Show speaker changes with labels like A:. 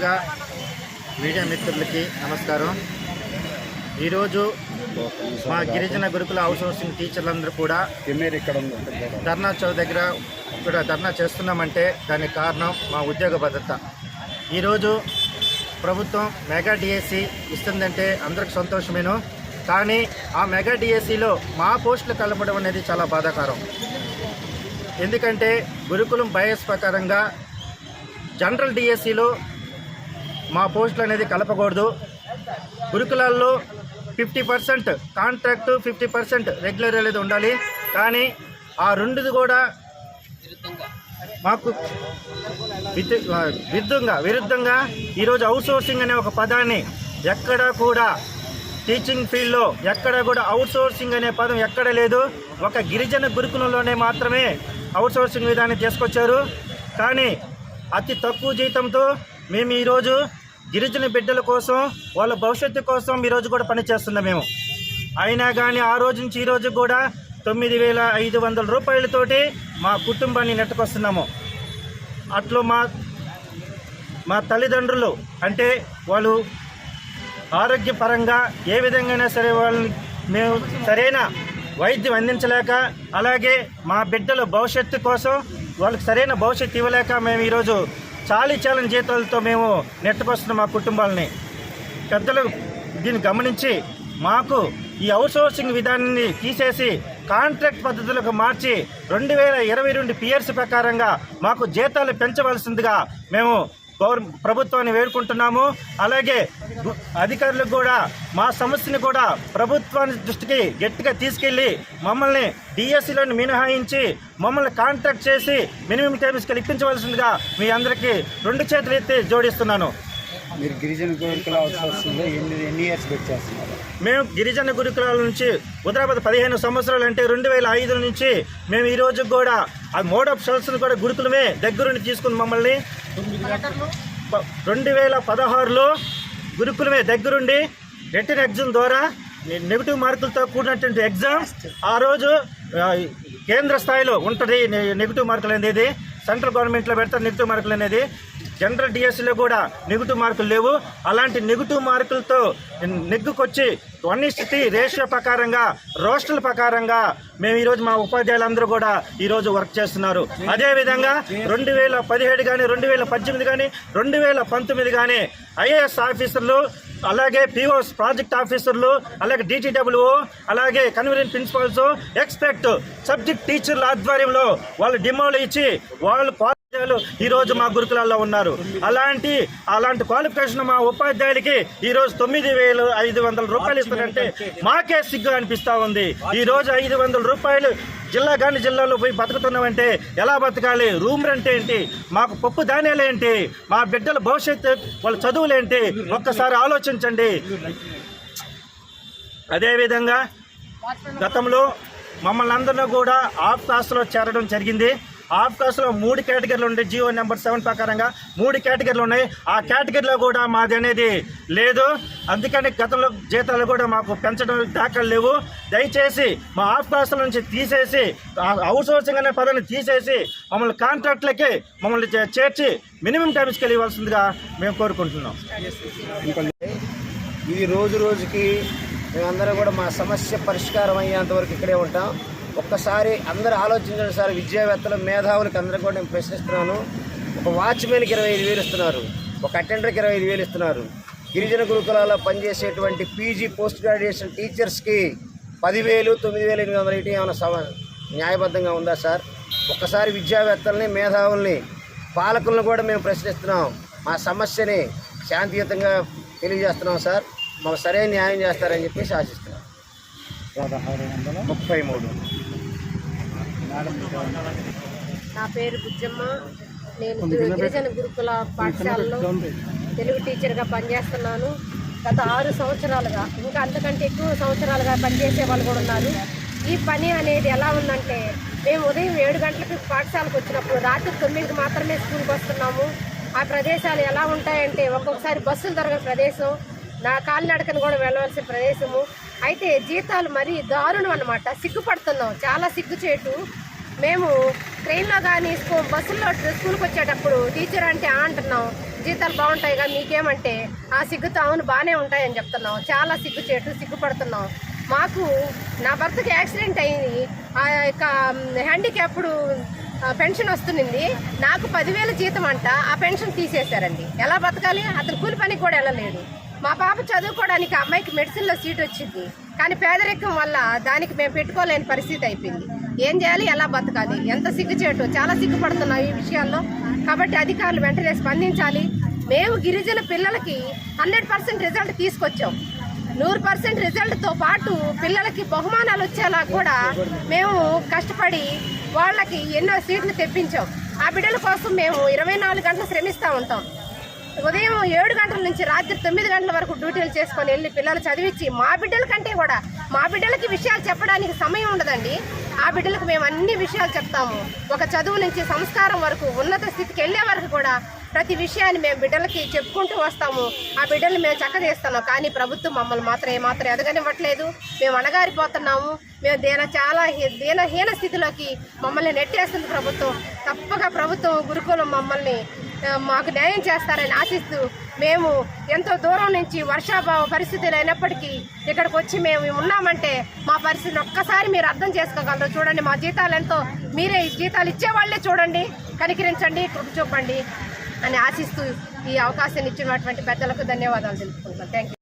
A: ముందుగా మీడియా మిత్రులకి నమస్కారం. ఈరోజు మా గిరిజన గురుకుల అవుట్సోర్సింగ్ టీచర్లందరూ కూడా
B: ఇక్కడ ఉంది
A: ధర్నా చౌక్ దగ్గర ఇక్కడ ధర్నా చేస్తున్నామంటే దానికి కారణం మా ఉద్యోగ భద్రత. ఈరోజు ప్రభుత్వం మెగా డిఎస్సి ఇస్తుందంటే అందరికి సంతోషమేను. కానీ ఆ మెగా డిఎస్సిలో మా పోస్టులు కలపడం అనేది చాలా బాధాకరం. ఎందుకంటే గురుకులం బయస్ ప్రకారంగా జనరల్ డిఎస్సిలో మా పోస్టులు అనేది కలపకూడదు. గురుకులాల్లో fifty percent contract fifty percent regular అనేది ఉండాలి. కానీ ఆ రెండుది కూడా మాకు విరుద్ధంగా విరుద్ధంగా ఈరోజు అవుట్సోర్సింగ్ అనే ఒక పదాన్ని ఎక్కడా కూడా టీచింగ్ ఫీల్డ్లో ఎక్కడ కూడా అవుట్సోర్సింగ్ అనే పదం ఎక్కడ లేదు. ఒక గిరిజన గురుకులంలోనే మాత్రమే అవుట్సోర్సింగ్ విధానం తీసుకొచ్చారు. కానీ అతి తక్కువ జీతంతో మేము ఈరోజు గిరిజన బిడ్డల కోసం వాళ్ళ భవిష్యత్తు కోసం ఈరోజు కూడా పనిచేస్తున్నాం మేము. అయినా కానీ ఆ రోజు నుంచి ఈ రోజు కూడా తొమ్మిది వేల ఐదు వందల రూపాయలతోటి మా కుటుంబాన్ని నెట్టుకొస్తున్నాము. అట్లు మా మా తల్లిదండ్రులు అంటే వాళ్ళు ఆరోగ్యపరంగా ఏ విధంగానైనా సరే వాళ్ళని మేము సరైన వైద్యం అందించలేక అలాగే మా బిడ్డల భవిష్యత్తు కోసం వాళ్ళకి సరైన భవిష్యత్తు ఇవ్వలేక మేము ఈరోజు చాలీ చాలని జీతాలతో మేము నెట్టుకొస్తున్న మా కుటుంబాలని పెద్దలు దీన్ని గమనించి మాకు ఈ అవుట్సోర్సింగ్ విధానాన్ని తీసేసి కాంట్రాక్ట్ పద్ధతులకు మార్చి రెండు వేల ఇరవై రెండు పియర్స్ ప్రకారంగా మాకు జీతాలు పెంచవలసిందిగా మేము గౌర ప్రభుత్వాన్ని వేడుకుంటున్నాము. అలాగే అధికారులకు కూడా మా సమస్యని కూడా ప్రభుత్వాన్ని దృష్టికి గట్టిగా తీసుకెళ్ళి మమ్మల్ని డిఎస్సిలోని మినహాయించి మమ్మల్ని కాంట్రాక్ట్ చేసి మినిమం టైమ్స్కి ఇప్పించవలసిందిగా మీ అందరికీ రెండు చేతులు ఎత్తి జోడిస్తున్నాను.
B: మీరు గిరిజన కోరికల అవుట్సోర్సింగ్లో ఎన్ని ఎన్ని ఇయర్స్ పెట్టి చేస్తున్నారు?
A: మేము గిరిజన గురుకులాల నుంచి హుదరాబాద్ పదిహేను సంవత్సరాలు అంటే రెండు వేల ఐదు నుంచి మేము ఈ రోజు కూడా ఆ మోడ్ ఆఫ్ షెల్స్ని కూడా గురుకులమే దగ్గరుండి తీసుకుని మమ్మల్ని. రెండు వేల పదహారులో గురుకులమే దగ్గరుండి రిటర్న్ ఎగ్జామ్ ద్వారా నెగిటివ్ మార్కులతో కూడినటువంటి ఎగ్జామ్ ఆ రోజు కేంద్ర స్థాయిలో ఉంటుంది. నెగిటివ్ మార్కులు అనేది సెంట్రల్ గవర్నమెంట్లో పెడతారు నెగిటివ్ మార్కులు అనేది. జనరల్ డిఎస్సిలో కూడా నెగిటివ్ మార్కులు లేవు. అలాంటి నెగిటివ్ మార్కులతో నెగ్గుకొచ్చి స్థితి రేషియో ప్రకారంగా రోస్టల్ ప్రకారంగా మేము ఈరోజు మా ఉపాధ్యాయులందరూ కూడా ఈరోజు వర్క్ చేస్తున్నారు. అదేవిధంగా రెండు వేల పదిహేడు కానీ రెండు వేల పద్దెనిమిది కానీ రెండు వేల పంతొమ్మిది కానీ ఐఏఎస్ ఆఫీసర్లు అలాగే పిఓస్ ప్రాజెక్ట్ ఆఫీసర్లు అలాగే డిటిడబ్ల్యూఓ అలాగే కన్వీనర్ ప్రిన్సిపల్స్ ఎక్స్పెక్ట్ సబ్జెక్ట్ టీచర్ల ఆధ్వర్యంలో వాళ్ళు డిమోలు ఇచ్చి వాళ్ళు ఉపాధ్యాయులు ఈ రోజు మా గురుకులాల్లో ఉన్నారు. అలాంటి అలాంటి క్వాలిఫికేషన్ మా ఉపాధ్యాయులకి ఈ రోజు తొమ్మిది వేలు ఐదు వందల రూపాయలు ఇస్తారంటే మాకే సిగ్గు అనిపిస్తా ఉంది. ఈ రోజు ఐదు వందల రూపాయలు జిల్లా గాని జిల్లాలో పోయి బతుకుతున్నామంటే ఎలా బతకాలి? రూమ్ రెంట్ ఏంటి? మాకు పప్పు ధాన్యాలు ఏంటి? మా బిడ్డల భవిష్యత్తు వాళ్ళ చదువులేంటి ఒక్కసారి ఆలోచించండి. అదేవిధంగా గతంలో మమ్మల్ని అందరినీ కూడా ఆఫ్ కాస్ట్లో చేరడం జరిగింది. ఆఫ్ కాస్ట్లో మూడు కేటగిరీలు ఉన్నాయి. జియో నెంబర్ సెవెన్ ప్రకారంగా మూడు కేటగిరీలు ఉన్నాయి. ఆ కేటగిరీలో కూడా మాది అనేది లేదు. అందుకని గతంలో జీతాలు కూడా మాకు పెంచడం దాఖలు లేవు. దయచేసి మా ఆఫ్ కాస్ట్ల నుంచి తీసేసి అవుట్ సోర్సింగ్ అనే పదాన్ని తీసేసి మమ్మల్ని కాంట్రాక్ట్లకి మమ్మల్ని చేర్చి మినిమం టైమ్స్కి వెళ్ళవలసిందిగా మేము కోరుకుంటున్నాం.
B: ఈ
C: ఇది రోజు రోజుకి మేమందరం కూడా మా సమస్య పరిష్కారం అయ్యేంతవరకు ఇక్కడే ఉంటాం. ఒక్కసారి అందరూ ఆలోచించండి సార్ విద్యావేత్తలు మేధావులకి అందరూ కూడా నేను ప్రశ్నిస్తున్నాను. ఒక వాచ్మెన్కి ఇరవై ఐదు వేలు ఇస్తున్నారు ఒక అటెండర్కి ఇరవై ఐదు వేలు ఇస్తున్నారు. గిరిజన గురుకులాల్లో పనిచేసేటువంటి పీజీ పోస్ట్ గ్రాడ్యుయేషన్ టీచర్స్కి పదివేలు తొమ్మిది వేలు ఎనిమిది వందలు ఇటు ఏమైనా సమ న్యాయబద్ధంగా ఉందా సార్? ఒక్కసారి విద్యావేత్తల్ని మేధావుల్ని పాలకులను కూడా మేము ప్రశ్నిస్తున్నాం. మా సమస్యని శాంతియుతంగా తెలియజేస్తున్నాం సార్. మాకు సరైన న్యాయం చేస్తారని చెప్పేసి ఆశిస్తున్నాం.
B: పదహారు వందల
C: ముప్పై మూడు
B: మేడం.
D: నా పేరు బుజ్జమ్మ. నేను గిరిజన గురుకుల పాఠశాలలో తెలుగు టీచర్గా పనిచేస్తున్నాను. గత ఆరు సంవత్సరాలుగా ఇంకా అంతకంటే ఎక్కువ సంవత్సరాలుగా పనిచేసే వాళ్ళు కూడా ఉన్నారు. ఈ పని అనేది ఎలా ఉందంటే మేము ఉదయం ఏడు గంటలకు పాఠశాలకు వచ్చినప్పుడు రాత్రి తొమ్మిదికి మాత్రమే స్కూల్కి వస్తున్నాము. ఆ ప్రదేశాలు ఎలా ఉంటాయంటే ఒక్కొక్కసారి బస్సులు దొరకని ప్రదేశం నా కాలినడకను కూడా వెళ్ళవలసిన ప్రదేశము. అయితే జీతాలు మరీ దారుణం అన్నమాట. సిగ్గుపడుతున్నాం. చాలా సిగ్గుచేటు. మేము ట్రైన్లో కానీ స్కూల్ బస్సుల్లో స్కూల్కి వచ్చేటప్పుడు టీచర్ అంటే ఆ అంటున్నాం జీతాలు బాగుంటాయి కదా మీకేమంటే ఆ సిగ్గుతో అవును బాగానే ఉంటాయని చెప్తున్నాం. చాలా సిగ్గు చేటు సిగ్గుపడుతున్నాం. మాకు నా భర్తకి యాక్సిడెంట్ అయింది. ఆ యొక్క హ్యాండిక్యాప్డ్ పెన్షన్ వస్తుంది నాకు పదివేల జీతం అంట ఆ పెన్షన్ తీసేశారండి. ఎలా బతకాలి? అతను కూలి పనికి కూడా వెళ్ళలేదు. మా పాప చదువుకోవడానికి అమ్మాయికి మెడిసిన్లో సీట్ వచ్చింది. కానీ పేదరికం వల్ల దానికి మేము పెట్టుకోలేని పరిస్థితి అయిపోయింది. ఏం చేయాలి? ఎలా బతకాలి? ఎంత సిగ్గుచేటు చాలా సిగ్గుపడుతున్నాం ఈ విషయాల్లో. కాబట్టి అధికారులు వెంటనే స్పందించాలి. మేము గిరిజన పిల్లలకి హండ్రెడ్ పర్సెంట్ రిజల్ట్ తీసుకొచ్చాం. నూరు పర్సెంట్ రిజల్ట్తో పాటు పిల్లలకి బహుమానాలు వచ్చేలా కూడా మేము కష్టపడి వాళ్ళకి ఎన్నో సీట్లు తెప్పించాం. ఆ బిడ్డల కోసం మేము ఇరవై నాలుగు గంటలు శ్రమిస్తూ ఉంటాం. ఉదయం ఏడు గంటల నుంచి రాత్రి తొమ్మిది గంటల వరకు డ్యూటీలు చేసుకొని వెళ్ళి పిల్లలు చదివించి మా బిడ్డల కంటే కూడా మా బిడ్డలకి విషయాలు చెప్పడానికి సమయం ఉండదండి. ఆ బిడ్డలకు మేము అన్ని విషయాలు చెప్తాము. ఒక చదువు నుంచి సంస్కారం వరకు ఉన్నత స్థితికి వెళ్ళే వరకు కూడా ప్రతి విషయాన్ని మేము బిడ్డలకి చెప్పుకుంటూ వస్తాము. ఆ బిడ్డలు మేము చక్కదేస్తున్నాం కానీ ప్రభుత్వం మమ్మల్ని మాత్రం ఏమాత్రం ఎదగనివ్వట్లేదు. మేము అణగారిపోతున్నాము. మేము దీన చాలా హీ- దీనహీన స్థితిలోకి మమ్మల్ని నెట్టేస్తుంది ప్రభుత్వం. తప్పక ప్రభుత్వం గురుకులం మమ్మల్ని మాకు న్యాయం చేస్తారని ఆశిస్తూ మేము ఎంతో దూరం నుంచి వర్షాభావ పరిస్థితులు అయినప్పటికీ ఇక్కడికి వచ్చి మేము ఉన్నామంటే మా పరిస్థితిని ఒక్కసారి మీరు అర్థం చేసుకోగలరు. చూడండి మా జీతాలు ఎంతో. మీరే ఈ జీతాలు ఇచ్చేవాళ్ళే చూడండి. కనికరించండి కృప చూపండి అని ఆశిస్తూ ఈ అవకాశాన్ని ఇచ్చినటువంటి పెద్దలకు ధన్యవాదాలు తెలుపుకుంటున్నాను థ్యాంక్ యూ